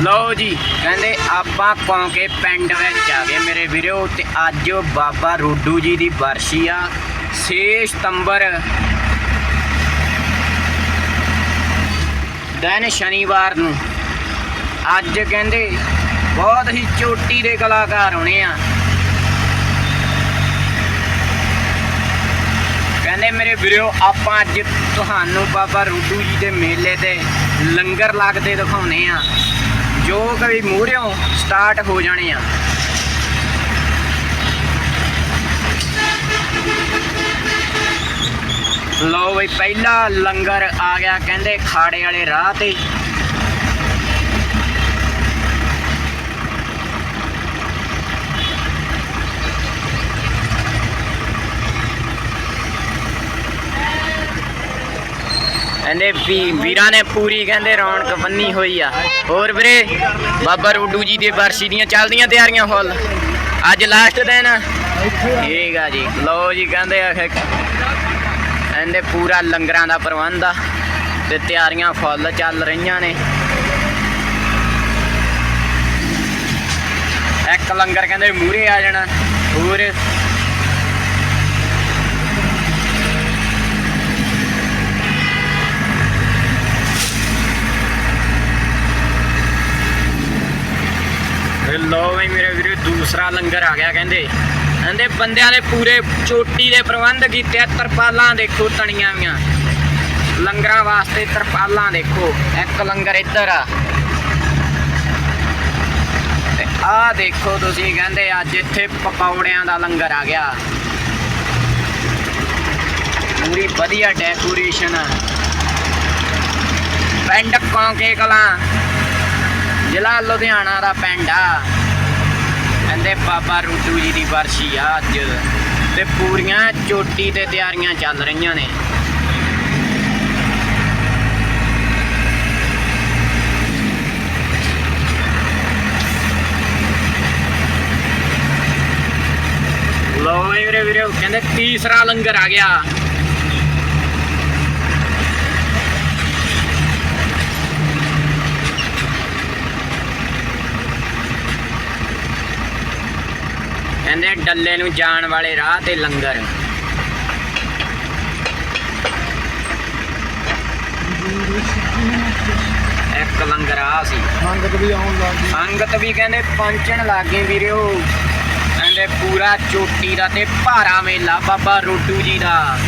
ਲਓ ਜੀ। ਕਹਿੰਦੇ ਆਪਾਂ ਕੌਂਕੇ ਪਿੰਡ ਵਿੱਚ ਆ ਗਏ ਮੇਰੇ ਵੀਰੋ ਤੇ ਅੱਜ ਬਾਬਾ ਰੋਡੂ ਜੀ ਦੀ ਵਰਸ਼ੀ ਆ। 6 ਸਤੰਬਰ ਦਿਨ ਸ਼ਨੀਵਾਰ ਨੂੰ। ਅੱਜ ਕਹਿੰਦੇ ਬਹੁਤ ਹੀ ਚੋਟੀ ਦੇ ਕਲਾਕਾਰ ਹੋਣੇ ਆ। ਕਹਿੰਦੇ ਮੇਰੇ ਵੀਰੋ, ਆਪਾਂ ਅੱਜ ਤੁਹਾਨੂੰ ਬਾਬਾ ਰੋਡੂ ਜੀ ਦੇ ਮੇਲੇ ਤੇ ਲੰਗਰ ਲੱਗਦੇ ਦਿਖਾਉਣੇ ਆ। ਜੋ ਕਵੀ ਮੂਹਰਿਓਂ ਸਟਾਰਟ ਹੋ ਜਾਣੇ ਆ। ਲੋ ਬਈ, ਪਹਿਲਾ ਲੰਗਰ ਆ ਗਿਆ ਕਹਿੰਦੇ ਖਾੜੇ ਵਾਲੇ ਰਾਹ ਤੇ। ਕਹਿੰਦੇ ਵੀ ਵੀਰਾਂ ਨੇ ਪੂਰੀ ਕਹਿੰਦੇ ਰੌਣਕ ਬੰਨੀ ਹੋਈ ਆ। ਹੋਰ ਵੀਰੇ, ਬਾਬਾ ਰੋਡੂ ਜੀ ਦੀ ਵਰਸੀ ਦੀਆਂ ਚੱਲਦੀਆਂ ਤਿਆਰੀਆਂ ਫੁੱਲ। ਅੱਜ ਲਾਸਟ ਦਿਨ ਠੀਕ ਆ ਜੀ। ਲਓ ਜੀ ਕਹਿੰਦੇ ਆਖੇ ਕਹਿੰਦੇ ਪੂਰਾ ਲੰਗਰਾਂ ਦਾ ਪ੍ਰਬੰਧ ਆ ਤੇ ਤਿਆਰੀਆਂ ਫੁੱਲ ਚੱਲ ਰਹੀਆਂ ਨੇ। ਇੱਕ ਲੰਗਰ ਕਹਿੰਦੇ ਮੂਰੇ ਆ ਜਾਣਾ। ਹੋਰ ਇਹ ਲੋ ਮੇਰੇ ਵੀਰੇ, ਦੂਸਰਾ ਲੰਗਰ ਆ ਗਿਆ ਕਹਿੰਦੇ। ਕਹਿੰਦੇ ਬੰਦਿਆਂ ਨੇ ਪੂਰੇ ਚੋਟੀ ਦੇ ਪ੍ਰਬੰਧ ਕੀਤੇ ਆ, ਤਰਪਾਲਾਂ ਦੇਖੋ ਤਣੀਆਂ ਵੀਆਂ। ਲੰਗਰਾਂ ਵਾਸਤੇ ਤਰਪਾਲਾਂ ਦੇਖੋ, ਇੱਕ ਲੰਗਰ ਇੱਧਰ ਆ। ਤੇ ਆਹ ਦੇਖੋ ਤੁਸੀਂ ਕਹਿੰਦੇ, ਅੱਜ ਇੱਥੇ ਪਕੌੜਿਆਂ ਦਾ ਲੰਗਰ ਆ ਗਿਆ। ਪੂਰੀ ਵਧੀਆ ਡੈਕੋਰੇਸ਼ਨ ਪਿੰਡ ਕੌਂਕੇ ਕਲਾਂ। ਜ਼ਿਲ੍ਹਾ ਲੁਧਿਆਣਾ ਦਾ ਪਿੰਡ ਆ। ਕਹਿੰਦੇ ਬਾਬਾ ਰੂਟੂ ਜੀ ਦੀ ਵਰਸ਼ੀ ਆ ਅੱਜ। ਤੇ ਪੂਰੀਆਂ ਚੋਟੀ ਤੇ ਤਿਆਰੀਆਂ ਚੱਲ ਰਹੀਆਂ ਨੇ। ਲੋ ਵੀਰੇ ਵੀਰੇ ਕਹਿੰਦੇ ਤੀਸਰਾ ਲੰਗਰ ਆ ਗਿਆ। ਕਹਿੰਦੇ ਡੱਲੇ ਨੂੰ ਜਾਣ ਵਾਲੇ ਰਾਹ ਤੇ ਲੰਗਰ। ਇੱਕ ਲੰਗਰ ਆ ਸੀ। ਸੰਗਤ ਵੀ ਆਉਣ ਲੱਗ ਗਈ। ਸੰਗਤ ਵੀ ਕਹਿੰਦੇ ਪਹੁੰਚਣ ਲੱਗੇ ਵੀਰਿਓ ਕਹਿੰਦੇ ਪੂਰਾ ਚੋਟੀ ਦਾ ਤੇ ਭਾਰਾ ਮੇਲਾ ਬਾਬਾ ਰੋਡੂ ਜੀ ਦਾ।